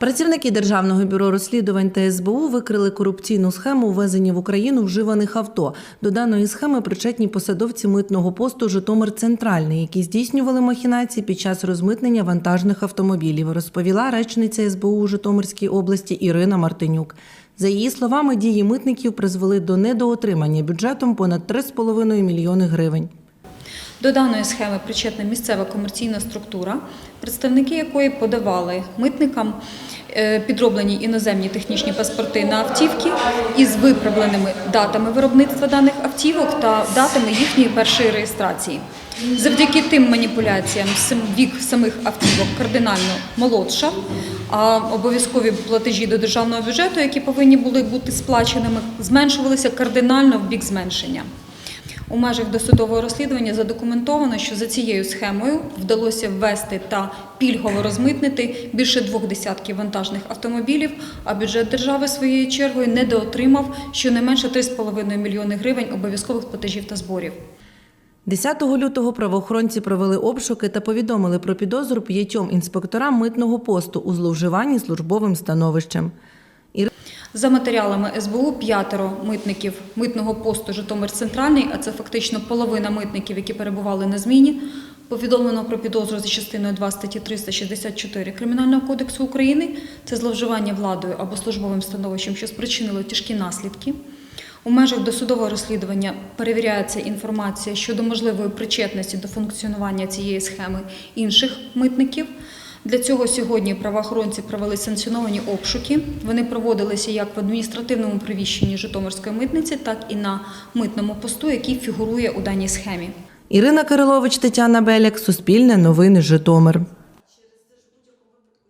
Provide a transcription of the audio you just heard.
Працівники Державного бюро розслідувань та СБУ викрили корупційну схему ввезення в Україну вживаних авто. До даної схеми причетні посадовці митного посту Житомир Центральний, які здійснювали махінації під час розмитнення вантажних автомобілів, розповіла речниця СБУ у Житомирській області Ірина Мартинюк. За її словами, дії митників призвели до недоотримання бюджетом понад 3,5 мільйони гривень. До даної схеми причетна місцева комерційна структура, представники якої подавали митникам підроблені іноземні технічні паспорти на автівки із виправленими датами виробництва даних автівок та датами їхньої першої реєстрації. Завдяки тим маніпуляціям вік самих автівок кардинально молодшав, а обов'язкові платежі до державного бюджету, які повинні були бути сплаченими, зменшувалися кардинально в бік зменшення. У межах досудового розслідування задокументовано, що за цією схемою вдалося ввести та пільгово розмитнити більше двох десятків вантажних автомобілів, а бюджет держави своєю чергою недоотримав щонайменше 3,5 мільйони гривень обов'язкових платежів та зборів. 10 лютого правоохоронці провели обшуки та повідомили про підозру п'ятьом інспекторам митного посту у зловживанні службовим становищем. За матеріалами СБУ п'ятеро митників митного посту Житомир Центральний, а це фактично половина митників, які перебували на зміні. Повідомлено про підозру за частиною 2 статті 364 Кримінального кодексу України. Це зловживання владою або службовим становищем, що спричинило тяжкі наслідки. У межах досудового розслідування перевіряється інформація щодо можливої причетності до функціонування цієї схеми інших митників. Для цього сьогодні правоохоронці провели санкціоновані обшуки. Вони проводилися як в адміністративному приміщенні Житомирської митниці, так і на митному посту, який фігурує у даній схемі. Ірина Кирилович, Тетяна Беляк, Суспільне новини Житомир.